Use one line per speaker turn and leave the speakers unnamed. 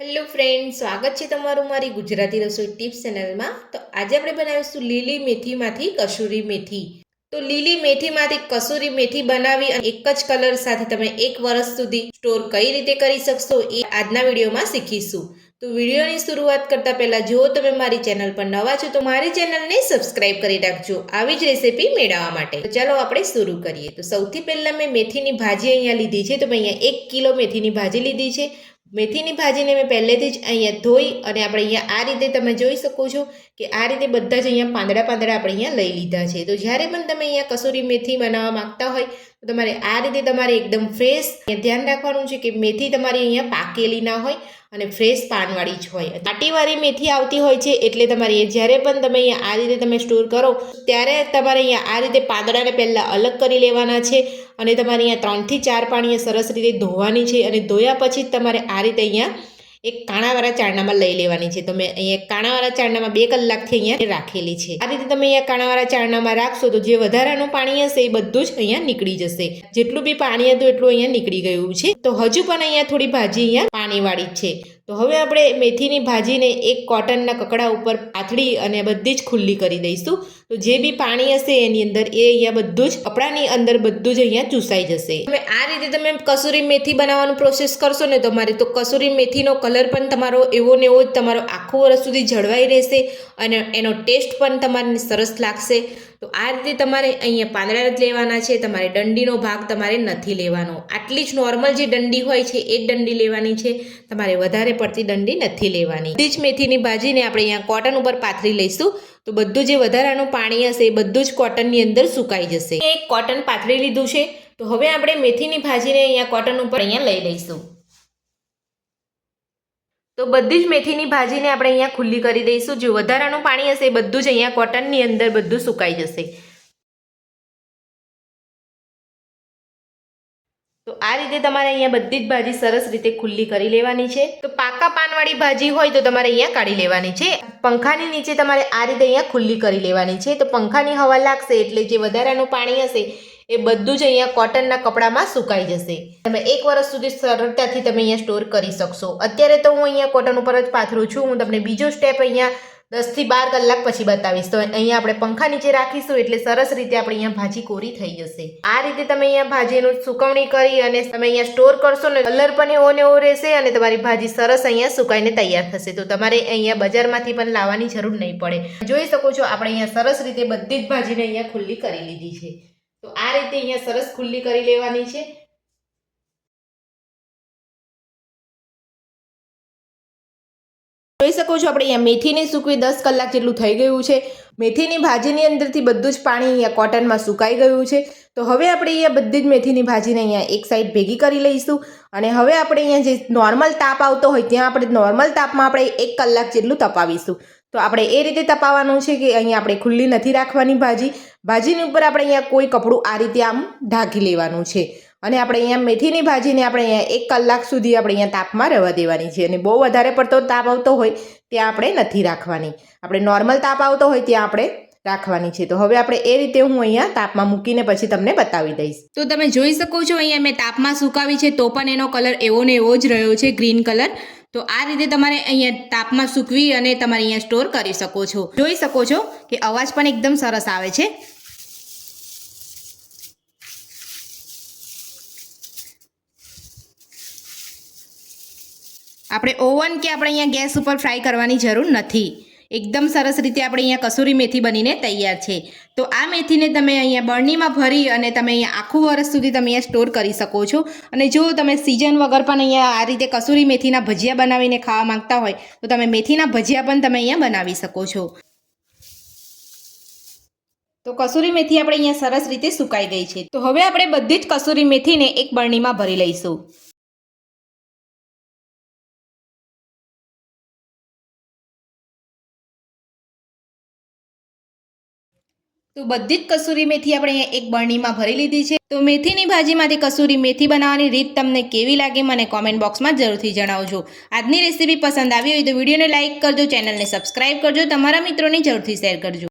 Hello friend સ્વાગત છે તમારું મારી ગુજરાતી રસોઈ ટિપ્સ ચેનલમાં તો આજે આપણે બનાવીશું લીલી મેથીમાંથી કસૂરી મેથી. તો લીલી મેથીમાંથી કસૂરી મેથી બનાવી અને એક જ કલર સાથે તમે એક વર્ષ સુધી સ્ટોર કઈ રીતે કરી શકશો એ આજના વિડીયોમાં શીખીશું. તો વિડીયોની શરૂઆત કરતાં પહેલાં જો તમે મારી ચેનલ પર નવા છો, તો મારી ચેનલને સબસ્ક્રાઇબ કરી રાખજો. આવી જ રેસીપી મેળવવા માટે. તો ચાલો આપણે શરૂ કરીએ. તો સૌથી પહેલાં મેં મેથીની ભાજી અહીંયા લીધી છે. તો મેં અહીંયા એક કિલો મેથીની ભાજી લીધી છે. મેથીની ભાજીને મેં પહેલેથી જ અહીંયા ધોઈ અને આપણે અહીંયા આ રીતે તમે જોઈ શકો છો કે આ રીતે બધા જ અહીંયા પાંદડા પાંદડા આપણે અહીંયા લઈ લીધા છે. તો જ્યારે પણ તમે અહીંયા કસૂરી મેથી બનાવવા માગતા હોય તમારે આ રીતે તમારે એકદમ ફ્રેશ ધ્યાન રાખવાનું છે કે મેથી તમારી અહીંયા પાકેલી ના હોય અને ફ્રેશ પાનવાળી જ હોય. કાટીવાળી મેથી આવતી હોય છે એટલે તમારે જ્યારે પણ તમે અહીંયા આ રીતે તમે સ્ટોર કરો, ત્યારે તમારે અહીંયા આ રીતે પાંદડાને પહેલાં અલગ કરી લેવાના છે અને તમારે અહીંયા ત્રણથી ચાર પાણીએ સરસ રીતે ધોવાની છે અને ધોયા પછી જ તમારે આ રીતે અહીંયા એક કાણાવાળા ચારણામાં લઈ લેવાની છે. તમે અહીંયા કાણાવાળા ચારણામાં બે કલાકથી અહીંયા રાખેલી છે. આ રીતે તમે અહીંયા કાણાવાળા ચારણામાં રાખશો તો જે વધારાનું પાણી હશે એ બધું જ અહીંયા નીકળી જશે. જેટલું બી પાણી હતું એટલું અહીંયા નીકળી ગયું છે. તો હજુ પણ અહીંયા થોડી ભાજી અહીંયા પાણીવાળી છે. તો હવે આપણે મેથીની ભાજીને એક કોટનના કકડા ઉપર પાથળી અને બધી જ ખુલ્લી કરી દઈશું. તો જે બી પાણી હશે એની અંદર એ અહીંયા બધું જ કપડાની અંદર બધું જ અહીંયા ચૂસાઈ જશે. હવે આ રીતે તમે કસૂરી મેથી બનાવવાનું પ્રોસેસ કરશો ને તમારે તો કસૂરી મેથીનો કલર પણ તમારો એવો ને એવો જ તમારો આખું વર્ષ સુધી જળવાઈ રહેશે અને એનો ટેસ્ટ પણ તમારે સરસ લાગશે. તો આ રીતે તમારે અહીંયા પાંદડા જ લેવાના છે, તમારે દંડીનો ભાગ તમારે નથી લેવાનો. આટલી જ નોર્મલ જે દંડી હોય છે, એ જ દંડી લેવાની છે. તમારે વધારે પડતી દંડી નથી લેવાની. બધી જ મેથીની ભાજીને આપણે અહીંયા કોટન ઉપર પાથરી લઈશું. તો બધું જે વધારાનું પાણી હશે, એ બધું જ કોટનની અંદર સુકાઈ જશે. એક કોટન પાથરી લીધું છે. તો હવે આપણે મેથીની ભાજીને અહીંયા કોટન ઉપર અહીંયા લઈ લઈશું. તો બધી જ મેથીની ભાજીને આપણે અહીંયા ખુલ્લી કરી દઈશું. જે વધારાનું પાણી હશે બધું જ અહીંયા કોટનની અંદર બધું સુકાઈ જશે. તો આ રીતે તમારે અહીંયા બધી જ ભાજી સરસ રીતે ખુલ્લી કરી લેવાની છે. તો પાકા પાનવાળી ભાજી હોય તો તમારે અહીંયા કાઢી લેવાની છે. પંખાની નીચે તમારે આ રીતે અહીંયા ખુલ્લી કરી લેવાની છે. તો પંખાની હવા લાગશે એટલે જે વધારાનું પાણી હશે એ બધું જ અહીંયા કોટનના કપડામાં સુકાઈ જશે. તમે એક વર્ષ સુધી સરળતાથી તમે અહીંયા સ્ટોર કરી શકશો. અત્યારે તો હું અહીંયા કોટન ઉપર જ પાથરું છું. હું તમને બીજો સ્ટેપ અહીંયા દસથી બાર કલાક પછી બતાવીશ. તો અહીંયા આપણે પંખા નીચે રાખીશું એટલે સરસ રીતે આપણે અહીંયા ભાજી કોરી થઈ જશે. આ રીતે તમે અહીંયા ભાજીનું સુકવણી કરી અને તમે અહીંયા સ્ટોર કરશો ને કલર પણ એવો ને એવો રહેશે અને તમારી ભાજી સરસ અહીંયા સુકાઈને તૈયાર થશે. તો તમારે અહીંયા બજારમાંથી પણ લાવવાની જરૂર નહીં પડે. જોઈ શકો છો, આપણે અહીંયા સરસ રીતે બધી જ ભાજીને અહીંયા ખુલ્લી કરી લીધી છે. તો આ રીતે અહીંયા સરસ ખુલ્લી કરી લેવાની છે. જોઈ શકો છો, આપણે અહીંયા મેથીને સૂકવી દસ કલાક જેટલું થઈ ગયું છે. મેથીની ભાજીની અંદરથી બધું જ પાણી અહીંયા કોટનમાં સુકાઈ ગયું છે. તો હવે આપણે અહીંયા બધી જ મેથીની ભાજીને અહીંયા એક સાઈડ ભેગી કરી લઈશું. અને હવે આપણે અહીંયા જે નોર્મલ તાપ આવતો હોય, ત્યાં આપણે નોર્મલ તાપમાં આપણે એક કલાક જેટલું તપાવીશું. તો આપણે એ રીતે તપાવવાનું છે કે અહીંયા આપણે ખુલ્લી નથી રાખવાની ભાજી. ભાજીની ઉપર આપણે અહીંયા કોઈ કપડું આ રીતે આમ ઢાંકી લેવાનું છે. અને આપણે અહીંયા મેથીની ભાજીને આપણે અહીંયા એક કલાક સુધી આપણે અહીંયા તાપમાં રહેવા દેવાની છે. અને બહુ વધારે પડતો તાપ આવતો હોય ત્યાં આપણે નથી રાખવાની. આપણે નોર્મલ તાપ આવતો હોય ત્યાં આપણે રાખવાની છે. તો હવે આપણે એ રીતે હું અહીંયા તાપમાં મૂકીને પછી તમને બતાવી દઈશ. તો તમે જોઈ શકો છો અહીંયા મેં તાપમાં સુકાવી છે તો પણ એનો કલર એવો ને એવો જ રહ્યો છે. Green colour. તો આ રીતે તમારે અહીંયા તાપમાં સૂકવી અને તમારે અહીંયા સ્ટોર કરી શકો છો. જોઈ શકો છો કે અવાજ પણ એકદમ સરસ આવે છે. આપણે ઓવન કે આપણે અહીંયા ગેસ ઉપર ફ્રાય કરવાની જરૂર નથી. એકદમ સરસ રીતે આપણે અહીંયા કસૂરી મેથી બનીને તૈયાર છે. તો આ મેથીને તમે અહીંયા બરણીમાં ભરી અને તમે અહીંયા આખું વર્ષ સુધી તમે અહીંયા સ્ટોર કરી શકો છો. અને જો તમે સિઝન વગર પણ અહીંયા આ રીતે કસૂરી મેથીના ભજીયા બનાવીને ખાવા માંગતા હોય, તો તમે મેથીના ભજીયા પણ તમે અહીંયા બનાવી શકો છો. તો કસૂરી મેથી આપણે અહીંયા સરસ રીતે સુકાઈ ગઈ છે. તો હવે આપણે બધી જ કસૂરી મેથીને એક બરણીમાં ભરી લઈશું. તો બધી જ કસૂરી મેથી આપણે એક બરણીમાં ભરી લીધી છે. તો મેથીની ભાજીમાંથી કસૂરી મેથી બનાવવાની રીત તમને કેવી લાગે મને કોમેન્ટ બોક્સમાં જરૂરથી જણાવજો. આજની રેસીપી પસંદ આવી હોય તો વિડીયોને લાઇક કરજો ચેનલને સબસ્ક્રાઇબ કરજો, તમારા મિત્રોને જરૂરથી શેર કરજો.